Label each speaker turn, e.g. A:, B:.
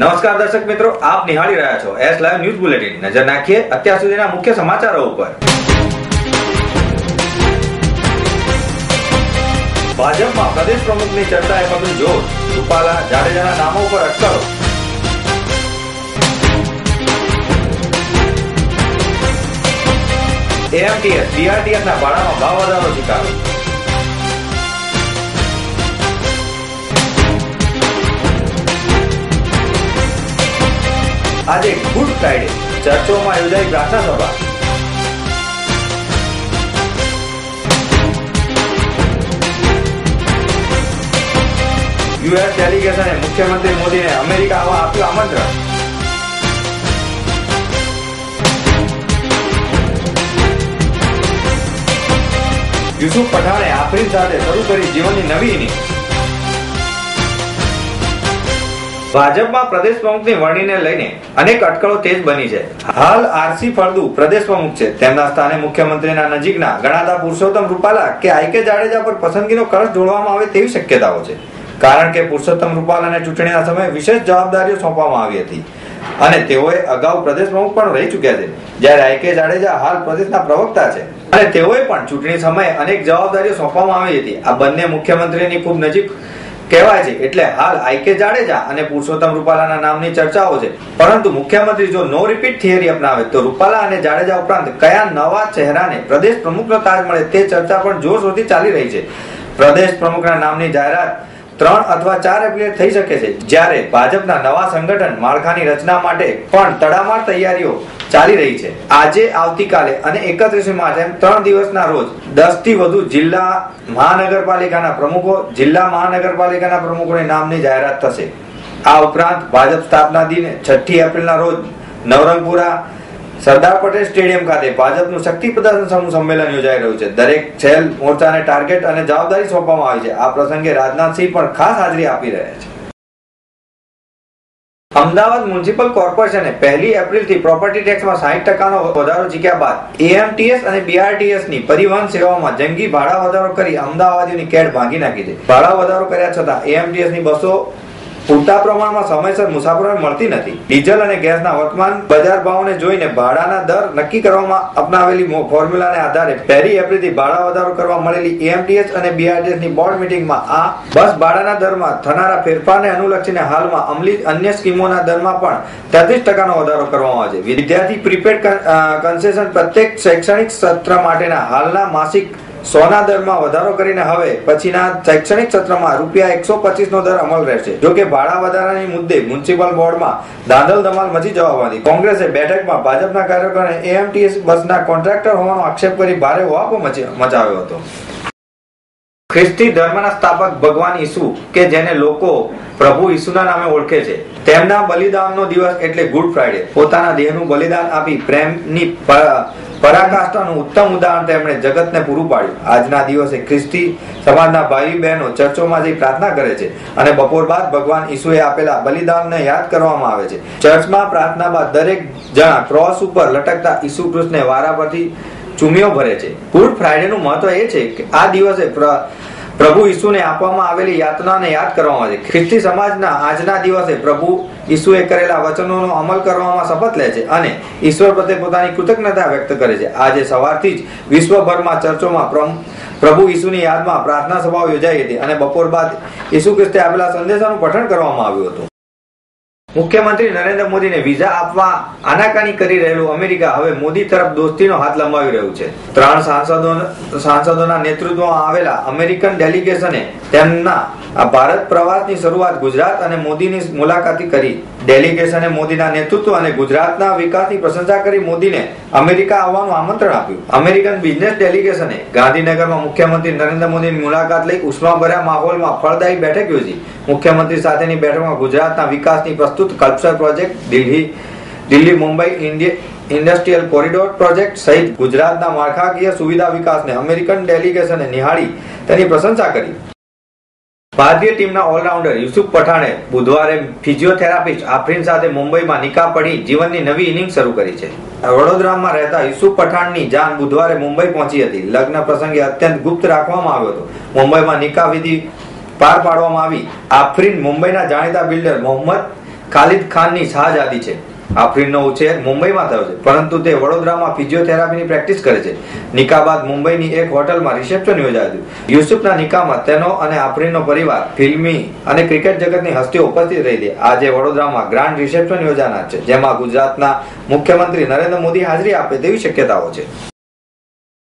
A: નમસ્કાર દર્શક મિત્રો, આપ નિહાળી રહ્યા છો એસ લાઈવ ન્યૂઝ બુલેટિન નજર નાખીએ અત્યાર સુધીના મુખ્ય સમાચારો ઉપર. ભાજપમાં પ્રદેશ પ્રમુખની ચર્ચાએ પગલું જોર. રૂપાલા જાડેજાના નામો ઉપર અટકળો. એએમટીએસ બીઆરટીએસ ના ભાડામાં ભાવ વધારો સ્વીકારો આજે ગુડ ફ્રાઈડે ચર્ચોમાં યોજાઈ પ્રાર્થના સભા યુએસ ડેલિગેશને મુખ્યમંત્રી મોદીને અમેરિકા આવવા આપ્યું આમંત્રણ. યુસુફ પઠાણે આફરીન સાથે શરૂ કરી જીવનની નવી ઇનિંગ ભાજપમાં પ્રદેશ પ્રમુખની વરણીને લઈને અનેક અટકળો તેજ બની છે. હાલ આરસી ફળદુ પ્રદેશ પ્રમુખ છે. તેમના સ્થાને મુખ્યમંત્રીના નજીકના ગણાતા પુરુષોત્તમ રૂપાલા કે આઈકે જાડેજા પર પસંદગીનો કળશ ઢોળવામાં આવે તેવી શક્યતાઓ છે. કારણ કે પુરુષોત્તમ રૂપાલાને ચૂંટણીના સમયે વિશેષ જવાબદારીઓ સોંપવામાં આવી હતી. અને તેઓએ અગાઉ પ્રદેશ પ્રમુખ પણ રહી ચૂક્યા છે. જ્યારે આઈકે જાડેજા હાલ પ્રદેશના પ્રવક્તા છે. અને તેઓએ પણ ચૂંટણી સમયે અનેક જવાબદારીઓ સોંપવામાં આવી હતી. આ બંને મુખ્યમંત્રીની ખૂબ નજીક કહેવાય છે એટલે હાલ આઈકે જાડેજા અને પુરુષોત્તમ રૂપાલાના નામની ચર્ચાઓ છે. પરંતુ મુખ્યમંત્રી જો નો રિપીટ થિયરી અપનાવે, તો રૂપાલા અને જાડેજા ઉપરાંત કયા નવા ચહેરાને પ્રદેશ પ્રમુખનો તાજ મળે તે ચર્ચા પણ જોરશોરથી ચાલી રહી છે. પ્રદેશ પ્રમુખના નામની જાહેરાત ત્રણ અથવા ચાર એપ્રિલે થઈ શકે છે. જ્યારે ભાજપના નવા સંગઠન માળખાની રચના માટે પણ તડામાર તૈયારીઓ ચાલી રહી છે. આજે, આવતીકાલે અને એકત્રીસમી માર્ચે ત્રણ દિવસના રોજ દસથી વધુ જિલ્લા મહાનગરપાલિકાના પ્રમુખો જિલ્લા મહાનગરપાલિકાના પ્રમુખોની નામની જાહેરાત થશે. આ ઉપરાંત ભાજપ સ્થાપના દિને છઠ્ઠી એપ્રિલના રોજ નવરંગપુરા સરદાર પટેલ સ્ટેડિયમ ખાતે ભાજપનું શક્તિ પ્રદર્શન સમૂહ સંમેલન યોજાઈ રહ્યું છે. દરેક છેલ મોરચાને ટાર્ગેટ અને જવાબદારી સોંપવામાં આવી છે. આ પ્રસંગે રાજનાથસિંહ પણ ખાસ હાજરી આપી રહ્યા છે. અમદાવાદ મ્યુનિસિપલ કોર્પોરેશને પહેલી એપ્રિલથી પ્રોપર્ટી ટેક્સમાં સાહીઠ ટકાનો વધારો જીક્યા બાદ એએમટીએસ અને બીઆરટીએસની પરિવહન સેવામાં જંગી ભાડા વધારો કરી અમદાવાદીઓની કેડ ભાંગી નાખી છે. ભાડા વધારો કર્યા છતાં એએમટીએસની બસો પૂરતા પ્રમાણમાં સમયસર મુસાફરોને મળતી નથી. ડીઝલ અને ગેસના વર્તમાન બજાર ભાવને જોઈને ભાડાના દર નક્કી કરવામાં અપનાવેલી ફોર્મ્યુલાને આધારે પહેલી એપ્રિલથી ભાડા વધારો કરવા મળેલી એએમટીએસ અને બીઆરટીએસની બોર્ડ મિટિંગમાં આ બસ ભાડાના દરમાં થનારા ફેરફારને અનુલક્ષીને હાલમાં અમલી અન્ય સ્કીમોના દરમાં પણ તેત્રીસ ટકાનો વધારો કરવામાં આવે છે. વિદ્યાર્થી પ્રીપેડ કન્સેશન પ્રત્યેક શૈક્ષણિક સત્ર માટેના હાલના માસિક સોના દરમાં વધારો કરીને હવે પછીના શૈક્ષણિક સત્રમાં રૂપિયા એકસો પચીસ નો દર અમલ રહેશે. જો કે ભાડા વધારાની મુદ્દે મ્યુનિસિપલ બોર્ડમાં ધાંધલ ધમાલ મચી જવાથી કોંગ્રેસે બેઠકમાં ભાજપના કાર્યકરોને એએમટીએસ બસના કોન્ટ્રાક્ટર હોવાનો આક્ષેપ કરી ભારે હોવાપો મચાવ્યો હતો. ખ્રિસ્તી ધર્મના સ્થાપક ભગવાન ઈસુ, કે જેને લોકો પ્રભુ ઈસુના નામે ઓળખે છે. તેમના બલિદાનનો દિવસ એટલે ગુડ ફ્રાઈડે પોતાના દેહનું બલિદાન આપી પ્રેમની પરાકાષ્ઠાનું ઉત્તમ ઉદાહરણ તેમણે જગતને પૂરું પાડ્યું. આજના દિવસે ખ્રિસ્તી સમાજના ભાઈ બહેનો ચર્ચોમાં જઈ પ્રાર્થના કરે છે અને બપોર બાદ ભગવાન ઈસુએ આપેલા બલિદાનને યાદ કરવામાં આવે છે. ચર્ચમાં પ્રાર્થના બાદ દરેક જણા ક્રોસ ઉપર લટકતા ઈસુ કૃષ્ણને વારા પરથી ચુમીઓ ભરે છે. ગુડ ફ્રાઈડેનું મહત્વ એ છે કે આ દિવસે પ્રભુ ઈસુને આપવામાં આવેલી યાતનાને યાદ કરવામાં છે ખ્રિસ્તી સમાજના આજના દિવસે પ્રભુ ઈસુએ કરેલા વચનોનો અમલ કરવામાં શપથ લે છે અને ઈશ્વર પ્રત્યે પોતાની કૃતજ્ઞતા વ્યક્ત કરે છે. આજે સવારથી જ વિશ્વભરમાં ચર્ચોમાં પ્રભુ ઈસુની યાદમાં પ્રાર્થના સભાઓ યોજાઈ હતી અને બપોર બાદ ઈસુ ખ્રિસ્તે આપેલા સંદેશાનું પઠન કરવામાં આવ્યું હતું. મુખ્યમંત્રી નરેન્દ્ર મોદીને વિઝા આપવા આનાકાની કરી રહેલું અમેરિકા હવે મોદી તરફ દોસ્તીનો હાથ લંબાવી રહ્યું છે. ત્રણ સાંસદો સાંસદોના નેતૃત્વમાં આવેલા અમેરિકન ડેલિગેશને તેમના ભારત પ્રવાસની શરૂઆત ગુજરાત અને મોદીની મુલાકાતી કરી. ડેલિગેશને મોદીના નેતૃત્વ અને ગુજરાતના વિકાસની પ્રશંસા કરી મોદીને અમેરિકા આવવાનું આમંત્રણ આપ્યું. અમેરિકન બિઝનેસ ડેલિગેશને ગાંધીનગરમાં મુખ્યમંત્રી નરેન્દ્ર મોદીની મુલાકાત લઈ ઉષ્માભર્યા માહોલમાં ફળદાયી બેઠક યોજી. મુખ્યમંત્રી સાથેની બેઠકમાં ગુજરાતના વિકાસની પ્રસ્તુત Kalpasar project Delhi Delhi Mumbai industrial corridor project સહિત ગુજરાતના માળખાકીય સુવિધા વિકાસને અમેરિકન ડેલિગેશને નિહાળી તેની પ્રશંસા કરી. ભારતીય ટીમના ઓલરાઉન્ડર યુસુફ પઠાણે બુધવારે ફિઝિયોથેરાપિસ્ટ આફરીન સાથે મુંબઈમાં નિકાહ પડી જીવનની નવી ઇનિંગ શરૂ કરી છે. વડોદરામાં રહેતા યુસુફ પઠાણની જાન બુધવારે મુંબઈ પહોંચી હતી. લગ્ન પ્રસંગે અત્યંત ગુપ્ત રાખવામાં આવ્યો હતો. મુંબઈમાં નિકાહ વિધિ પાર પાડવામાં આવી. આફરીન મુંબઈના જાણીતા બિલ્ડર મોહમ્મદ ખાલિદ ખાનની શાહજાદી છે. આફરીનનો ઉછેર મુંબઈમાં થયો છે, પરંતુ તે વડોદરામાં ફિઝિયોથેરાપીની પ્રેક્ટિસ કરે છે. નિકાહ બાદ મુંબઈની એક હોટલમાં રિસેપ્શન યોજાયું હતું. યુસુફના નિકાહમાં તેનો અને આફરીનનો પરિવાર ફિલ્મી અને ક્રિકેટ જગતની હસ્તીઓ ઉપસ્થિત રહી હતી. આજે વડોદરામાં ગ્રાન્ડ રિસેપ્શન યોજાનાર છે, જેમાં ગુજરાતના મુખ્યમંત્રી નરેન્દ્ર મોદી હાજરી આપે તેવી શક્યતાઓ છે.